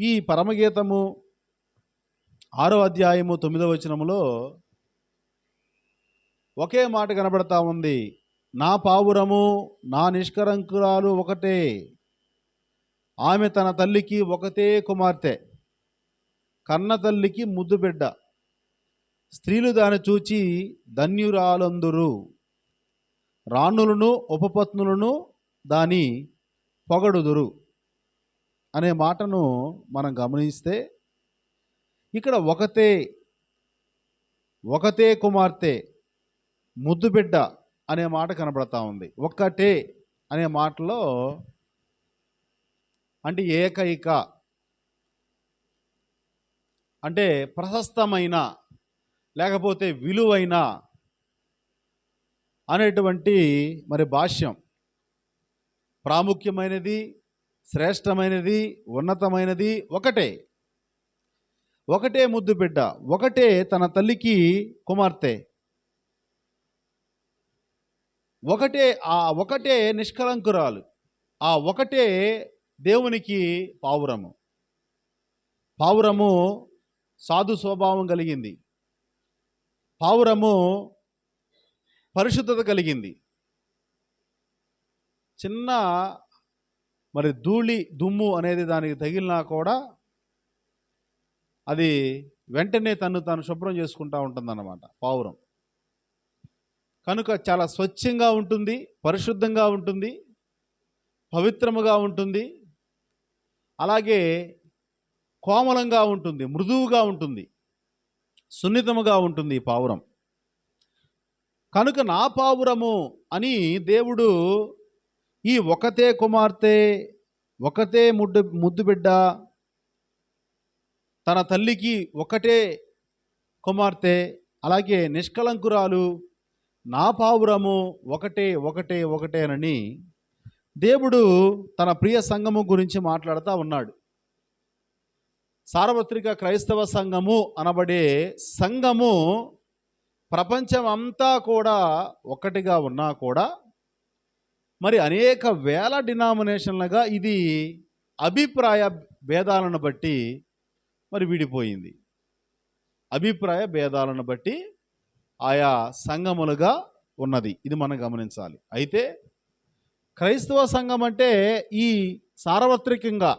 ఈ పరమగీతము ఆరో అధ్యాయము తొమ్మిదవ వచనములో ఒకే మాట కనబడతా ఉంది. నా పావురము నా నిష్కరంకురాలు ఒకటే. ఆమె తన తల్లికి ఒకతే కుమార్తె. కన్న తల్లికి ముద్దు బిడ్డ. స్త్రీలు దాన్ని చూచి ధన్యురాలందురు. రాణులను ఉపపత్నులను దాని పొగడుదురు. అనే మాటను మనం గమనిస్తే ఇక్కడ ఒకతే ఒకతే కుమార్తె ముద్దుబిడ్డ అనే మాట కనబడతా ఉంది. ఒక్కటే అనే మాటలో అంటే ఏకైక అంటే ప్రశస్తమైన లేకపోతే విలువైన అనేటువంటి మరి భాష్యం. ప్రాముఖ్యమైనది శ్రేష్టమైనది ఉన్నతమైనది ఒకటే. ఒకటే ముద్దు బిడ్డ ఒకటే తన తల్లికి కుమార్తె. ఒకటే ఆ ఒకటే నిష్కలంకురాలు ఆ ఒకటే దేవునికి పావురము. పావురము సాధు స్వభావం కలిగింది. పావురము పరిశుద్ధత కలిగింది. చిన్న మరి ధూళి దుమ్ము అనేది దానికి తగిలినా కూడా అది వెంటనే తను తాను శుభ్రం చేసుకుంటా ఉంటుందన్నమాట పావురం. కనుక చాలా స్వచ్ఛంగా ఉంటుంది పరిశుద్ధంగా ఉంటుంది పవిత్రముగా ఉంటుంది అలాగే కోమలంగా ఉంటుంది మృదువుగా ఉంటుంది సున్నితముగా ఉంటుంది ఈ పావురం. కనుక నా పావురము అని దేవుడు ఈ ఒకతే కుమార్తె ఒకతే ముడ్డు ముద్దు బిడ్డ తన తల్లికి ఒకటే కుమార్తె అలాగే నిష్కలంకురాలు నా పావురము ఒకటే ఒకటే ఒకటేనని దేవుడు తన ప్రియ సంఘము గురించి మాట్లాడుతూ ఉన్నాడు. సార్వత్రిక క్రైస్తవ సంఘము అనబడే సంఘము ప్రపంచం అంతా కూడా ఒకటిగా ఉన్నా కూడా మరి అనేక వేల డినామినేషన్లుగా ఇది అభిప్రాయ భేదాలను బట్టి మరి విడిపోయింది. అభిప్రాయ భేదాలను బట్టి ఆయా సంఘములుగా ఉన్నది. ఇది మనం గమనించాలి. అయితే క్రైస్తవ సంఘం అంటే ఈ సార్వత్రికంగా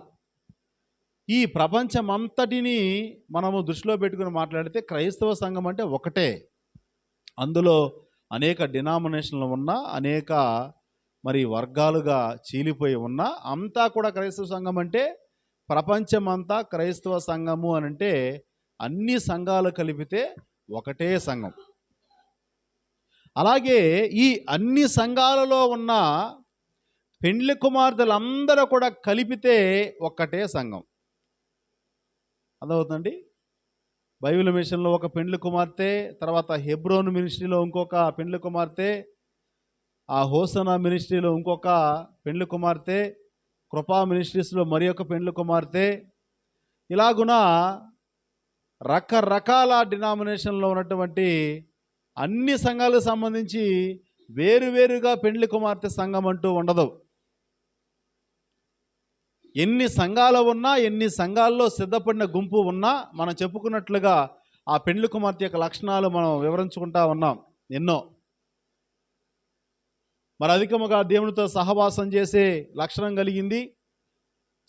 ఈ ప్రపంచమంతటిని మనము దృష్టిలో పెట్టుకుని మాట్లాడితే క్రైస్తవ సంఘం అంటే ఒకటే. అందులో అనేక డినామినేషన్లు ఉన్నా అనేక మరి వర్గాలుగా చీలిపోయి ఉన్నా అంతా కూడా క్రైస్తవ సంఘం అంటే ప్రపంచమంతా క్రైస్తవ సంఘము అని అంటే అన్ని సంఘాలు కలిపితే ఒకటే సంఘం. అలాగే ఈ అన్ని సంఘాలలో ఉన్న పెండ్లి కుమార్తెలందరూ కూడా కలిపితే ఒక్కటే సంఘం. అదవుతుందండి బైబిల్ మిషన్లో ఒక పెండ్లి కుమార్తె తర్వాత హెబ్రోన్ మినిస్ట్రీలో ఇంకొక పెండ్లి కుమార్తె ఆ హోసనా మినిస్ట్రీలో ఇంకొక పెండ్లి కుమార్తె కృపా మినిస్ట్రీస్లో మరి ఒక పెండ్లి కుమార్తె. ఇలాగున రకరకాల డినామినేషన్లో ఉన్నటువంటి అన్ని సంఘాలకు సంబంధించి వేరువేరుగా పెండ్లి కుమార్తె సంఘం అంటూ ఉండదు. ఎన్ని సంఘాలు ఉన్నా ఎన్ని సంఘాల్లో సిద్ధపడిన గుంపు ఉన్నా మనం చెప్పుకున్నట్లుగా ఆ పెండ్లి కుమార్తె యొక్క లక్షణాలు మనం వివరించుకుంటా ఉన్నాం ఎన్నో. మరి అధికముగా దేవునితో సహవాసం చేసే లక్షణం కలిగింది.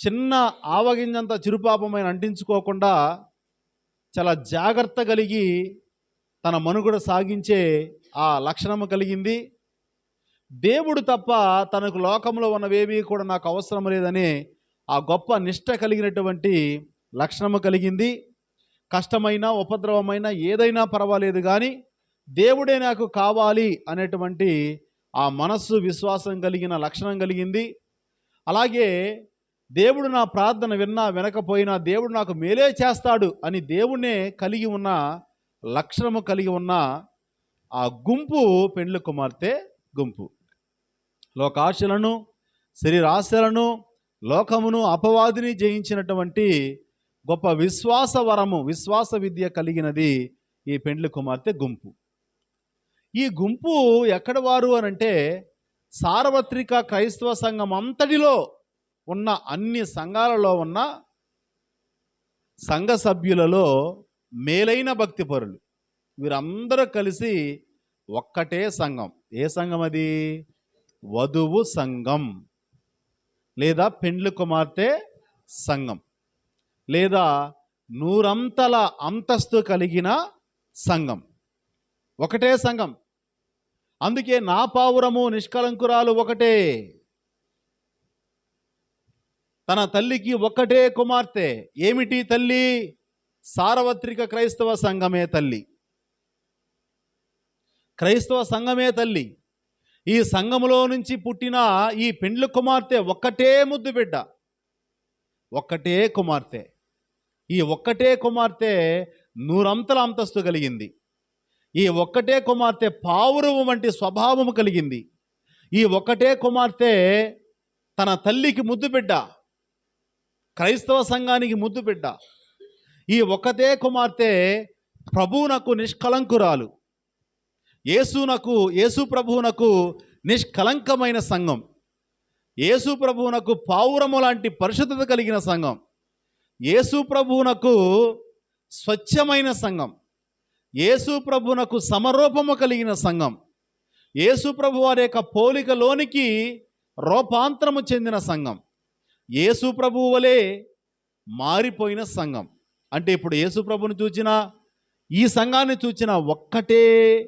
చిన్న ఆవగింజంత చిరుపాపమైన అంటించుకోకుండా చాలా జాగ్రత్త కలిగి తన మనుగడ సాగించే ఆ లక్షణము కలిగింది. దేవుడు తప్ప తనకు లోకంలో ఉన్నవేమీ కూడా నాకు అవసరం లేదని ఆ గొప్ప నిష్ట కలిగినటువంటి లక్షణము కలిగింది. కష్టమైన ఉపద్రవమైన ఏదైనా పర్వాలేదు కానీ దేవుడే నాకు కావాలి అనేటువంటి ఆ మనస్సు విశ్వాసం కలిగిన లక్షణం కలిగింది. అలాగే దేవుడు నా ప్రార్థన విన్నా వినకపోయినా దేవుడు నాకు మేలే చేస్తాడు అని దేవుణ్ణే కలిగి ఉన్న లక్షణము కలిగి ఉన్న ఆ గుంపు పెండ్లి కుమార్తె గుంపు. లోకాశలను శరీరాశలను లోకమును అపవాదిని జయించినటువంటి గొప్ప విశ్వాస వరము విశ్వాస విద్య కలిగినది ఈ పెండ్లి కుమార్తె గుంపు. ఈ గుంపు ఎక్కడ వారు అని అంటే సార్వత్రిక క్రైస్తవ సంఘం అంతటిలో ఉన్న అన్ని సంఘాలలో ఉన్న సంఘ సభ్యులలో మేలైన భక్తిపరులు. వీరందరూ కలిసి ఒక్కటే సంఘం. ఏ సంఘం అది? వధువు సంఘం. లేదా పెండ్లి కుమార్తె సంఘం. లేదా నూరంతల అంతస్తు కలిగిన సంఘం. ఒకటే సంఘం. అందుకే నా పావురము నిష్కలంకురాలు ఒకటే. తన తల్లికి ఒక్కటే కుమార్తె. ఏమిటి తల్లి? సార్వత్రిక క్రైస్తవ సంఘమే తల్లి. క్రైస్తవ సంఘమే తల్లి. ఈ సంఘములో నుంచి పుట్టిన ఈ పెండ్లి కుమార్తె ఒక్కటే ముద్దు బిడ్డ. ఒక్కటే కుమార్తె. ఈ ఒక్కటే కుమార్తె నూరంతల అంతస్తు కలిగింది. ఈ ఒక్కటే కుమార్తె పావురము వంటి స్వభావము కలిగింది. ఈ ఒక్కటే కుమార్తె తన తల్లికి ముద్దు బిడ్డ క్రైస్తవ సంఘానికి ముద్దు బిడ్డ. ఈ ఒక్కతే కుమార్తె ప్రభువునకు నిష్కలంకురాలు. యేసునకు యేసు ప్రభువునకు నిష్కలంకమైన సంఘం. యేసు ప్రభువునకు పావురము లాంటి పరిశుద్ధత కలిగిన సంఘం. యేసు ప్రభువునకు స్వచ్ఛమైన సంఘం. యేసు ప్రభునకు సమరూపము కలిగిన సంఘం. యేసు ప్రభు వారి యొక్క పోలికలోనికి రూపాంతరము చెందిన సంఘం. యేసు ప్రభువు వలె మారిపోయిన సంఘం. అంటే ఇప్పుడు యేసు ప్రభుని చూచిన ఈ సంఘాన్ని చూచిన ఒక్కటే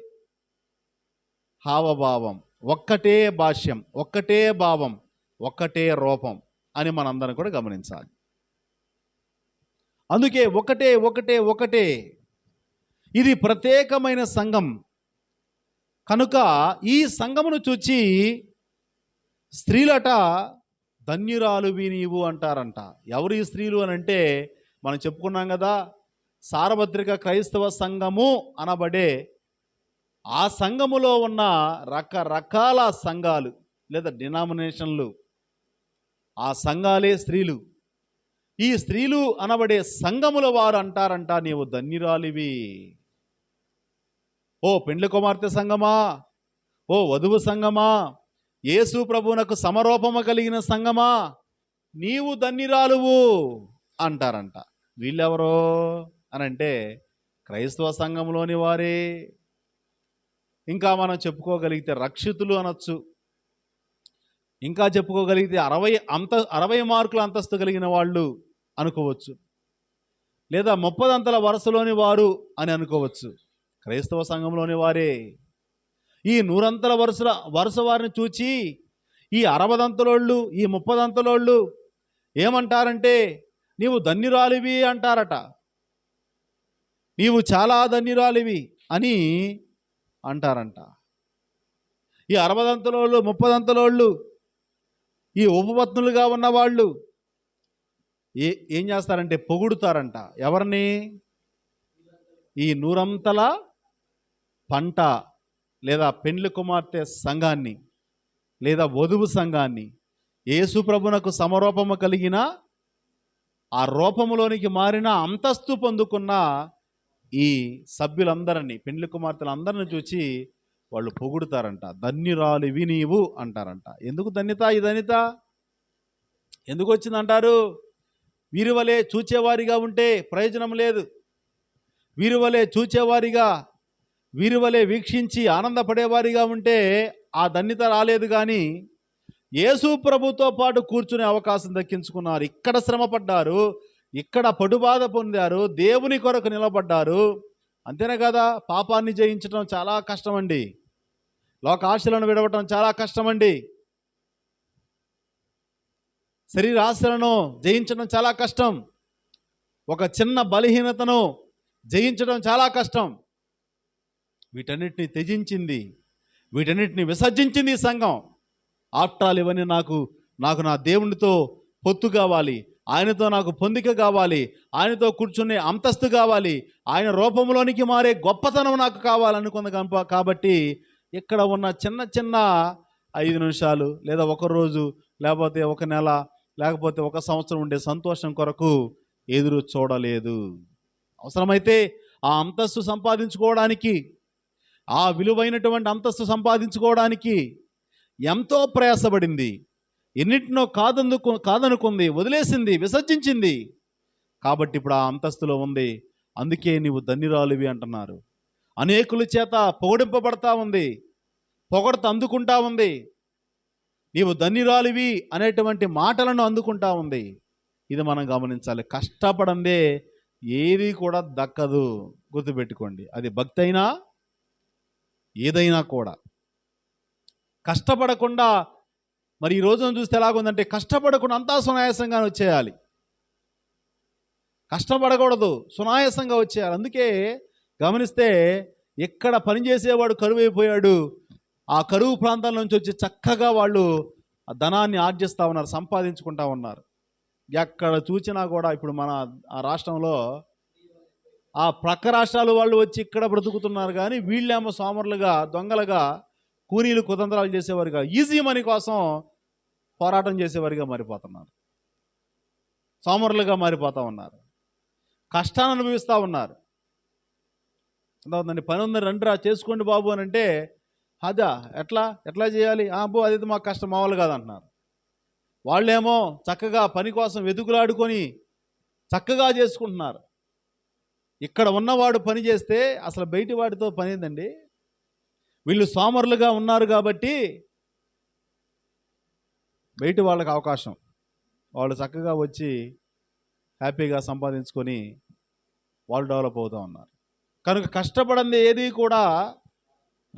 హావభావం ఒక్కటే భాష్యం ఒక్కటే భావం ఒక్కటే రూపం అని మనందరం కూడా గమనించాలి. అందుకే ఒకటే ఒకటే ఒకటే ఇది ప్రత్యేకమైన సంఘం. కనుక ఈ సంఘమును చూచి స్త్రీలట ధన్యురాలు నీవు అంటారంట. ఎవరు ఈ స్త్రీలు అని అంటే మనం చెప్పుకున్నాం కదా సార్వత్రిక క్రైస్తవ సంఘము అనబడే ఆ సంఘములో ఉన్న రకరకాల సంఘాలు లేదా డినామినేషన్లు. ఆ సంఘాలే స్త్రీలు. ఈ స్త్రీలు అనబడే సంఘముల వారు అంటారంట నీవు ధన్యురాలివి. ఓ పెండ్లి కుమార్తె సంఘమా ఓ వధువు సంఘమా యేసు ప్రభువునకు సమరూపము కలిగిన సంఘమా నీవు ధన్యురాలువు అంటారంట. వీళ్ళెవరో అని అంటే క్రైస్తవ సంఘంలోని వారే. ఇంకా మనం చెప్పుకోగలిగితే రక్షితులు అనొచ్చు. ఇంకా చెప్పుకోగలిగితే అరవై అంత అరవై మార్కుల అంతస్తు కలిగిన వాళ్ళు అనుకోవచ్చు. లేదా ముప్పదంతల వరుసలోని వారు అని అనుకోవచ్చు. క్రైస్తవ సంఘంలోని వారే. ఈ నూరంతల వరుసల వరుస వారిని చూచి ఈ అరవదంతలోళ్ళు ఈ ముప్పదంతలోళ్ళు ఏమంటారంటే నీవు ధన్యురాలివి అంటారట. నీవు చాలా ధన్యురాలివి అని అంటారంట. ఈ అరవదంతలోళ్ళు ముప్పదంతలోళ్ళు ఈ ఉపపత్నులుగా ఉన్నవాళ్ళు ఏ ఏం చేస్తారంటే పొగుడుతారంట. ఎవరిని? ఈ నూరంతల పంట లేదా పెండ్లి కుమార్తె సంఘాన్ని లేదా వధువు సంఘాన్ని ఏసుప్రభునకు సమరూపము కలిగిన ఆ రూపములోనికి మారిన అంతస్తు పొందుకున్న ఈ సభ్యులందరినీ పెండ్లి కుమార్తెలందరిని చూచి వాళ్ళు పొగుడుతారంట. ధన్యురాలివి నీవు అంటారంట. ఎందుకు ధన్యత? ఈ ధన్యత ఎందుకు వచ్చిందంటారు? వీరి వలె చూచేవారిగా ఉంటే ప్రయోజనం లేదు. వీరి వలె చూచేవారిగా వీరి వలె వీక్షించి ఆనందపడేవారిగా ఉంటే ఆ ధన్యత రాలేదు కానీ యేసు ప్రభుతో పాటు కూర్చునే అవకాశం దక్కించుకున్నారు. ఇక్కడ శ్రమ పడ్డారు ఇక్కడ పడుబాధ పొందారు దేవుని కొరకు నిలబడ్డారు. అంతేనే కదా పాపాన్ని జయించడం చాలా కష్టమండి. లోకాశలను విడవటం చాలా కష్టమండి. శరీరాశలను జయించడం చాలా కష్టం. ఒక చిన్న బలహీనతను జయించడం చాలా కష్టం. వీటన్నిటిని త్యజించింది వీటన్నిటిని విసర్జించింది ఈ సంఘం. ఆప్టాలు ఇవన్నీ నాకు నాకు నా దేవునితో పొత్తు కావాలి ఆయనతో నాకు పొందిక కావాలి ఆయనతో కూర్చునే అంతస్తు కావాలి ఆయన రూపంలోనికి మారే గొప్పతనం నాకు కావాలనుకుంది కనుక కాబట్టి ఇక్కడ ఉన్న చిన్న చిన్న ఐదు నిమిషాలు లేదా ఒక రోజు లేకపోతే ఒక నెల లేకపోతే ఒక సంవత్సరం ఉండే సంతోషం కొరకు ఎదురు చూడలేదు. అవసరమైతే ఆ అంతస్తు సంపాదించుకోవడానికి ఆ విలువైనటువంటి అంతస్తు సంపాదించుకోవడానికి ఎంతో ప్రయాసపడింది. ఎన్నిటినో కాదందుకు కాదనుకుంది వదిలేసింది విసర్జించింది. కాబట్టి ఇప్పుడు ఆ అంతస్తులో ఉంది. అందుకే నీవు ధన్యురాలివి అంటున్నారు. అనేకుల చేత పొగడింపబడతా ఉంది. పొగడత అందుకుంటా ఉంది. నీవు ధన్యురాలివి అనేటువంటి మాటలను అందుకుంటా ఉంది. ఇది మనం గమనించాలి. కష్టపడందే ఏది కూడా దక్కదు. గుర్తుపెట్టుకోండి. అది భక్తి అయినా ఏదైనా కూడా. కష్టపడకుండా మరి ఈ రోజున చూస్తే ఎలాగుందంటే కష్టపడకుండా అంతా సునాయాసంగా వచ్చేయాలి. కష్టపడకూడదు సునాయాసంగా వచ్చేయాలి. అందుకే గమనిస్తే ఎక్కడ పనిచేసేవాడు కరువు అయిపోయాడు ఆ కరువు ప్రాంతాల నుంచి వచ్చి చక్కగా వాళ్ళు ఆ ధనాన్ని ఆర్జిస్తూ ఉన్నారు సంపాదించుకుంటా ఉన్నారు. ఎక్కడ చూసినా కూడా ఇప్పుడు మన ఆ రాష్ట్రంలో ఆ ప్రక్క రాష్ట్రాలు వాళ్ళు వచ్చి ఇక్కడ బ్రతుకుతున్నారు కానీ వీళ్ళేమో సోమరులుగా దొంగలుగా కూలీలు కుతంత్రాలు చేసేవారుగా ఈజీ మనీ కోసం పోరాటం చేసేవారిగా మారిపోతున్నారు. సోమరులుగా మారిపోతూ ఉన్నారు. కష్టాన్ని అనుభవిస్తూ ఉన్నారు. అర్థమవుతుందండి పని ఉందని రండిరా చేసుకోండి బాబు అని అంటే అదా ఎట్లా ఎట్లా చేయాలి? ఆ అబ్బో అది మాకు కష్టం మామూలు కాదంటున్నారు. వాళ్ళేమో చక్కగా పని కోసం వెతుకులాడుకొని చక్కగా చేసుకుంటున్నారు. ఇక్కడ ఉన్నవాడు పని చేస్తే అసలు బయటి వాడితో పని ఏందండి? వీళ్ళు సోమరులుగా ఉన్నారు కాబట్టి బయటి వాళ్ళకి అవకాశం. వాళ్ళు చక్కగా వచ్చి హ్యాపీగా సంపాదించుకొని వాళ్ళు డెవలప్ అవుతూ ఉన్నారు. కనుక కష్టపడింది ఏది కూడా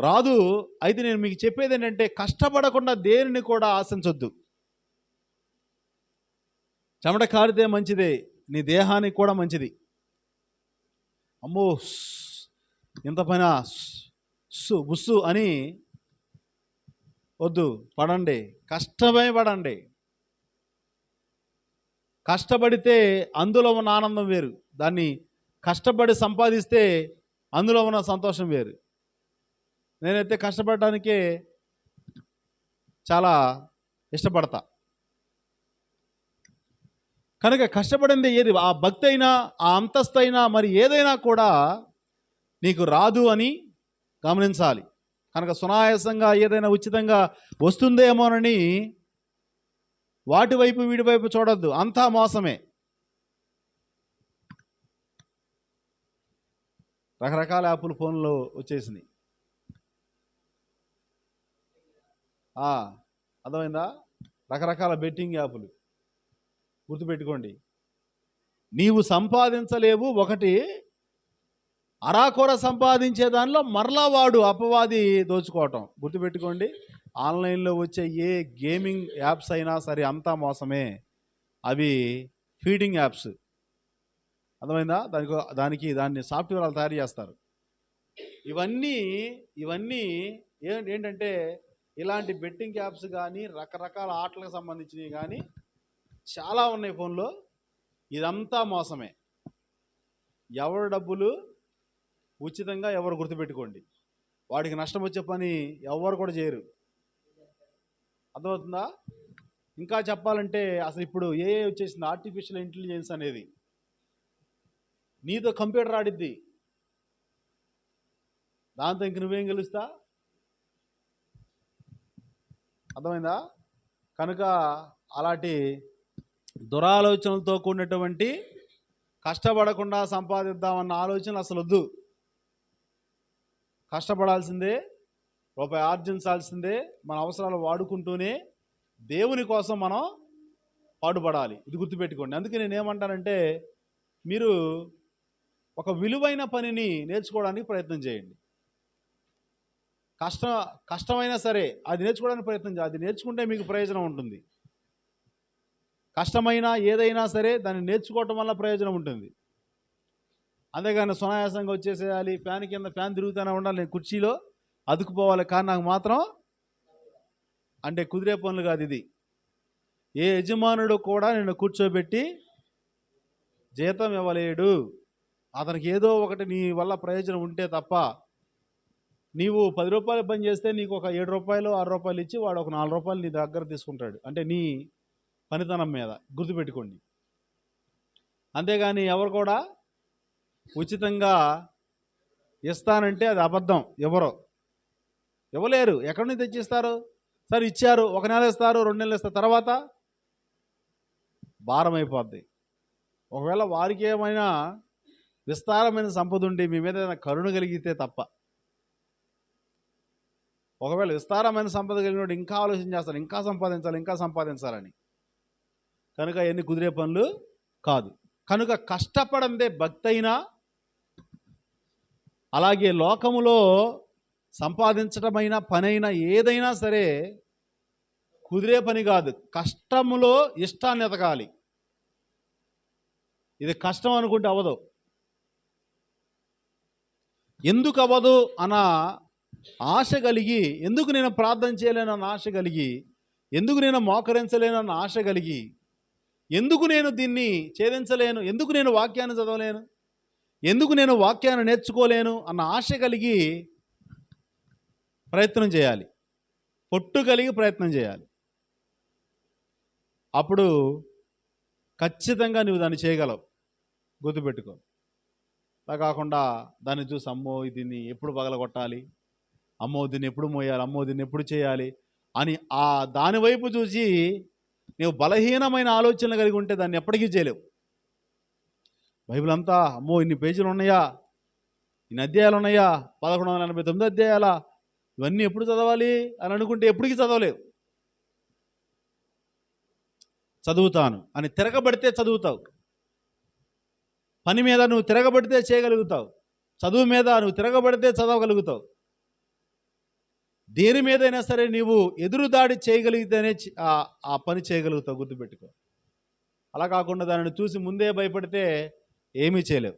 రాదు. అయితే నేను మీకు చెప్పేది ఏంటంటే కష్టపడకుండా దేనిని కూడా ఆశించొద్దు. చెమట కారితే మంచిదే. నీ దేహానికి కూడా మంచిది. అమ్మో స్, ఇంత పైన సు బుస్సు అని వద్దు పడండి కష్టమే పడండి. కష్టపడితే అందులో ఉన్న ఆనందం వేరు. దాన్ని కష్టపడి సంపాదిస్తే అందులో ఉన్న సంతోషం వేరు. నేనైతే కష్టపడటానికే చాలా ఇష్టపడతా. కనుక కష్టపడింది ఏది? ఆ భక్తి అయినా ఆ అంతస్తు అయినా మరి ఏదైనా కూడా నీకు రాదు అని గమనించాలి. కనుక సునాయాసంగా ఏదైనా ఉచితంగా వస్తుందేమోనని వాటి వైపు వీడి వైపు చూడద్దు. అంతా మోసమే. రకరకాల యాప్లు ఫోన్లో వచ్చేసినాయి. అర్థమైందా? రకరకాల బెట్టింగ్ యాప్లు. గుర్తుపెట్టుకోండి. నీవు సంపాదించలేవు ఒకటి అరాకొర సంపాదించే దానిలో మరలా వాడు అపవాది దోచుకోవటం. గుర్తుపెట్టుకోండి ఆన్లైన్లో వచ్చే ఏ గేమింగ్ యాప్స్ అయినా సరే అంతా మోసమే. అవి ఫీడింగ్ యాప్స్. అర్థమైందా? దానికి దానికి దాన్ని సాఫ్ట్వేర్ వాళ్ళు తయారు చేస్తారు. ఇవన్నీ ఇవన్నీ ఏంటంటే ఇలాంటి బెట్టింగ్ యాప్స్ కానీ రకరకాల ఆటలకు సంబంధించినవి కానీ చాలా ఉన్నాయి ఫోన్లో. ఇదంతా మోసమే. ఎవరి డబ్బులు ఉచితంగా ఎవరు గుర్తుపెట్టుకోండి. వాడికి నష్టం వచ్చే పని ఎవరు కూడా చేయరు. అర్థమవుతుందా? ఇంకా చెప్పాలంటే అసలు ఇప్పుడు ఏ వచ్చేసింది ఆర్టిఫిషియల్ ఇంటెలిజెన్స్ అనేది. నీతో కంప్యూటర్ ఆడిద్ది. దాంతో ఇంక నువ్వేం గెలుస్తా? అర్థమైందా? కనుక అలాంటి దురాలోచనలతో కూడినటువంటి కష్టపడకుండా సంపాదిద్దామన్న ఆలోచన అసలు వద్దు. కష్టపడాల్సిందే రూపాయి ఆర్జించాల్సిందే మన అవసరాలు వాడుకుంటూనే దేవుని కోసం మనం పాటుపడాలి. ఇది గుర్తుపెట్టుకోండి. అందుకే నేను ఏమంటానంటే మీరు ఒక విలువైన పనిని నేర్చుకోవడానికి ప్రయత్నం చేయండి. కష్ట కష్టమైనా సరే అది నేర్చుకోవడానికి ప్రయత్నం చేయాలి అది నేర్చుకుంటే మీకు ప్రయోజనం ఉంటుంది. కష్టమైన ఏదైనా సరే దాన్ని నేర్చుకోవటం వల్ల ప్రయోజనం ఉంటుంది. అంతేగాని సునాయాసంగా వచ్చేసేయాలి ఫ్యాన్ కింద ఫ్యాన్ తిరుగుతూనే ఉండాలి నేను కుర్చీలో అదుకుపోవాలి కానీ నాకు మాత్రం అంటే కుదిరే పనులు కాదు ఇది. ఏ యజమానుడు కూడా నిన్ను కూర్చోబెట్టి జీతం ఇవ్వలేడు. అతనికి ఏదో ఒకటి నీ వల్ల ప్రయోజనం ఉంటే తప్ప నీవు పది రూపాయలు పని చేస్తే నీకు ఒక ఏడు రూపాయలు ఆరు రూపాయలు ఇచ్చి వాడు ఒక నాలుగు రూపాయలు నీ దగ్గర తీసుకుంటాడు. అంటే నీ పనితనం మీద గుర్తుపెట్టుకోండి. అంతేగాని ఎవరు కూడా ఉచితంగా ఇస్తానంటే అది అబద్ధం. ఇవ్వరు ఇవ్వలేరు ఎక్కడి నుంచి తెచ్చిస్తారు? సరే ఇచ్చారు. ఒక నెల ఇస్తారు రెండు నెలలు ఇస్తారు. తర్వాత భారం అయిపోద్ది. ఒకవేళ వారికి ఏమైనా విస్తారమైన సంపద ఉండి మీ మీద ఏదైనా కరుణ కలిగితే తప్ప. ఒకవేళ విస్తారమైన సంపద కలిగినప్పుడు ఇంకా ఆలోచన చేస్తారు ఇంకా సంపాదించాలి ఇంకా సంపాదించాలని. కనుక ఎన్ని కుదిరే పనులు కాదు. కనుక కష్టపడందే భక్తి అయినా అలాగే లోకములో సంపాదించడమైనా పనైనా ఏదైనా సరే కుదిరే పని కాదు. కష్టములో ఇష్టాన్ని ఎతకాలి. ఇది కష్టం అనుకుంటే అవ్వదు. ఎందుకు అవ్వదు అన్న ఆశ కలిగి ఎందుకు నేను ప్రార్థన చేయలేనన్న ఆశ కలిగి ఎందుకు నేను మోకరించలేనన్న ఆశ కలిగి ఎందుకు నేను దీన్ని ఛేదించలేను? ఎందుకు నేను వాక్యాన్ని చదవలేను? ఎందుకు నేను వాక్యాన్ని నేర్చుకోలేను? అన్న ఆశ కలిగి ప్రయత్నం చేయాలి. పొట్టు కలిగి ప్రయత్నం చేయాలి. అప్పుడు ఖచ్చితంగా నువ్వు దాన్ని చేయగలవు. గుర్తుపెట్టుకో. అలా కాకుండా దాన్ని చూసి అమ్మో దీన్ని ఎప్పుడు పగలగొట్టాలి? అమ్మో దీన్ని ఎప్పుడు మోయాలి? అమ్మో దీన్ని ఎప్పుడు చేయాలి? అని ఆ దాని వైపు చూసి నువ్వు బలహీనమైన ఆలోచనలు కలిగి ఉంటే దాన్ని ఎప్పటికీ చేయలేవు. బైబిల్ అంతా అమ్మో ఇన్ని పేజీలు ఉన్నాయా? ఇన్ని అధ్యాయాలు ఉన్నాయా? పదకొండు వందల ఎనభై తొమ్మిది అధ్యాయాలా? ఇవన్నీ ఎప్పుడు చదవాలి అని అనుకుంటే ఎప్పటికీ చదవలేవు. చదువుతాను అని తిరగబడితే చదువుతావు. పని మీద నువ్వు తిరగబడితే చేయగలుగుతావు. చదువు మీద నువ్వు తిరగబడితే చదవగలుగుతావు. దేని మీదైనా సరే నీవు ఎదురుదాడి చేయగలిగితేనే ఆ- పని చేయగలుగుతావు గుర్తుపెట్టుకో. అలా కాకుండా దానిని చూసి ముందే భయపడితే ఏమీ చేయలేవు.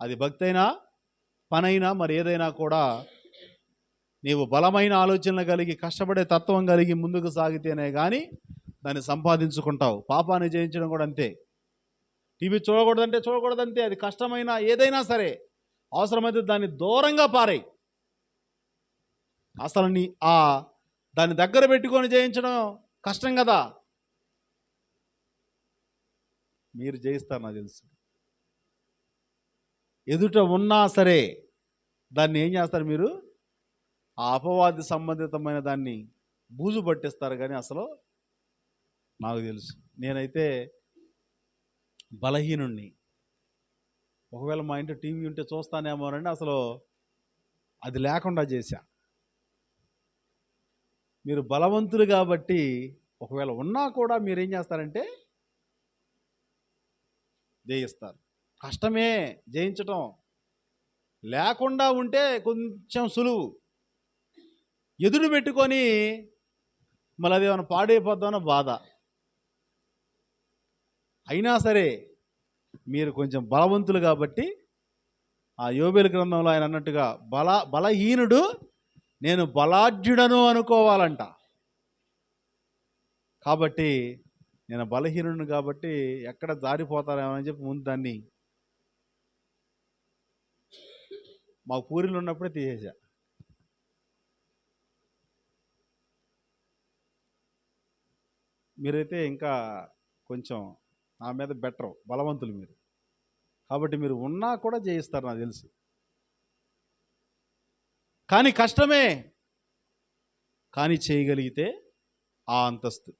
అది భక్తి అయినా పనైనా మరి ఏదైనా కూడా నీవు బలమైన ఆలోచనలు కలిగి కష్టపడే తత్వం కలిగి ముందుకు సాగితేనే కానీ దాన్ని సంపాదించుకుంటావు. పాపాన్ని జయించడం కూడా అంతే. టీవీ చూడకూడదంటే చూడకూడదంతే. అది కష్టమైన ఏదైనా సరే అవసరమైతే దాన్ని దూరంగా పారేయి. అసలు నీ ఆ దాన్ని దగ్గర పెట్టుకొని జయించడం కష్టం కదా. మీరు జయిస్తారు నాకు తెలుసు. ఎదుట ఉన్నా సరే దాన్ని ఏం చేస్తారు మీరు? ఆ అపవాది సంబంధితమైన దాన్ని బూజు పట్టిస్తారు కానీ అసలు నాకు తెలుసు. నేనైతే బలహీనుణ్ణి. ఒకవేళ మా ఇంట్లో టీవీ ఉంటే చూస్తానేమోనండి అసలు అది లేకుండా చేశా. మీరు బలవంతులు కాబట్టి ఒకవేళ ఉన్నా కూడా మీరు ఏం చేస్తారంటే జయిస్తారు. కష్టమే జయించటం. లేకుండా ఉంటే కొంచెం సులువు. ఎదురు పెట్టుకొని మళ్ళీ అది ఏమైనా పాడైపోద్దామన్న బాధ. అయినా సరే మీరు కొంచెం బలవంతులు కాబట్టి ఆ యోబేలు గ్రంథంలో ఆయన అన్నట్టుగా బల బలహీనుడు నేను బలాఢ్యుడను అనుకోవాలంట. కాబట్టి నేను బలహీనుడు కాబట్టి ఎక్కడ జారిపోతారేమో అని చెప్పి ముందు దాన్ని మా పూరిలో ఉన్నప్పుడే తీసేసా మీరైతే ఇంకా కొంచెం నా మీద బెటర్ బలవంతులు మీరు. కాబట్టి మీరు ఉన్నా కూడా జయిస్తారు నాకు తెలుసు. కానీ కష్టమే. కానీ చేయగలిగితే ఆ అంతస్తు.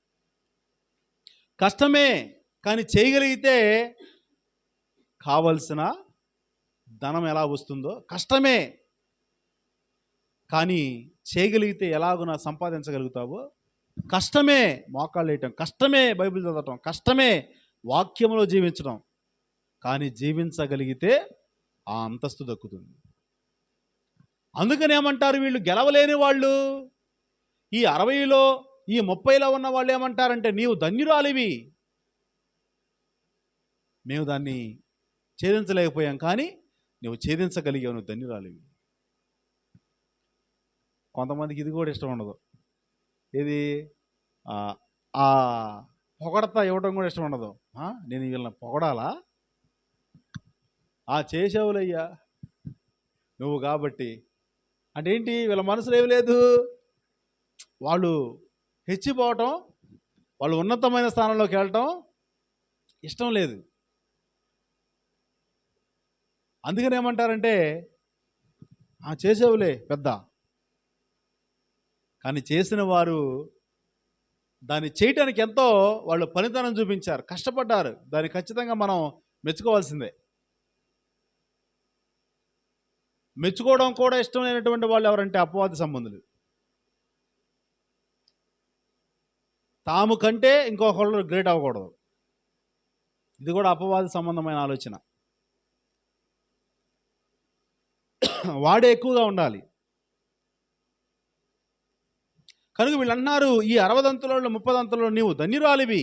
కష్టమే కానీ చేయగలిగితే కావలసిన ధనం ఎలా వస్తుందో కష్టమే. కానీ చేయగలిగితే ఎలాగున సంపాదించగలుగుతావో కష్టమే మోకాళ్ళు వేయటం కష్టమే బైబిల్ చదవటం కష్టమే వాక్యంలో జీవించడం కానీ జీవించగలిగితే ఆ అంతస్తు దక్కుతుంది. అందుకని ఏమంటారు వీళ్ళు గెలవలేని వాళ్ళు? ఈ అరవైలో ఈ ముప్పైలో ఉన్న వాళ్ళు ఏమంటారంటే నీవు ధన్యురాలివి. మేము దాన్ని ఛేదించలేకపోయాం కానీ నువ్వు ఛేదించగలిగావు నువ్వు ధన్యురాలివి. కొంతమందికి ఇది కూడా ఇష్టం ఉండదు. ఇది ఆ, పొగడతా ఇవ్వడం కూడా ఇష్టం ఉండదు. నేను వీళ్ళని పొగడాలా? ఆ చేసావులయ్యా నువ్వు కాబట్టి అంటే ఏంటి వీళ్ళ మనసులో ఏమి లేదు? వాళ్ళు హెచ్చిపోవటం వాళ్ళు ఉన్నతమైన స్థానంలోకి వెళ్ళటం ఇష్టం లేదు. అందుకని ఏమంటారంటే ఆ చేసేవులే పెద్ద. కానీ చేసిన వారు దాన్ని చేయటానికి ఎంతో వాళ్ళు పనితనం చూపించారు కష్టపడ్డారు. దాన్ని ఖచ్చితంగా మనం మెచ్చుకోవాల్సిందే. మెచ్చుకోవడం కూడా ఇష్టం లేనటువంటి వాళ్ళు ఎవరంటే అపవాది సంబంధులు. తాము కంటే ఇంకొకళ్ళు గ్రేట్ అవ్వకూడదు. ఇది కూడా అపవాది సంబంధమైన ఆలోచన. వాడే ఎక్కువగా ఉండాలి. కనుక వీళ్ళు అన్నారు ఈ అరవదంతులలో ముప్పదంతులలో నీవు ధన్యురాలివి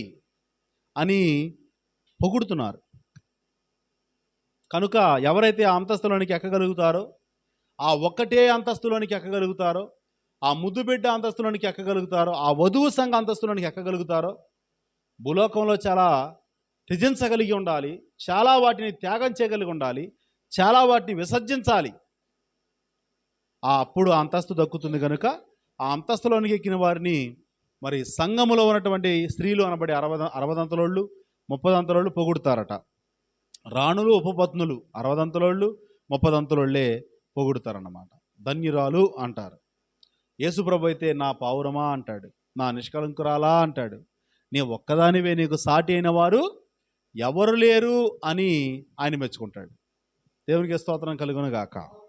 అని పొగుడుతున్నారు. కనుక ఎవరైతే ఆ అంతస్తులోనికి ఎక్కగలుగుతారో ఆ ఒక్కటే అంతస్తులోనికి ఎక్కగలుగుతారో ఆ ముద్దు బిడ్డ అంతస్తులోనికి ఎక్కగలుగుతారో ఆ వధువు సంఘ అంతస్తులోనికి ఎక్కగలుగుతారో భూలోకంలో చాలా త్యజించగలిగి ఉండాలి చాలా వాటిని త్యాగం చేయగలిగి ఉండాలి చాలా వాటిని విసర్జించాలి. ఆ అప్పుడు ఆ అంతస్తు దక్కుతుంది కనుక ఆ అంతస్తులోనికి ఎక్కిన వారిని మరి సంఘములో ఉన్నటువంటి స్త్రీలు అనబడే అరవద అరవదంతలోళ్ళు ముప్పదంతలోళ్ళు పొగుడతారట. రాణులు ఉపపత్నులు అరవదంతలోళ్ళు ముప్పదంతలోళ్ళే పొగుడుతారన్నమాట. ధన్యురాలు అంటారు. యేసుప్రభు అయితే నా పావురమా? అంటాడు. నా నిష్కలంకురాలా అంటాడు. నీ ఒక్కదానివే నీకు సాటి అయిన వారు ఎవరు లేరు అని ఆయన మెచ్చుకుంటాడు. దేవునికి స్తోత్రం కలుగును గాక.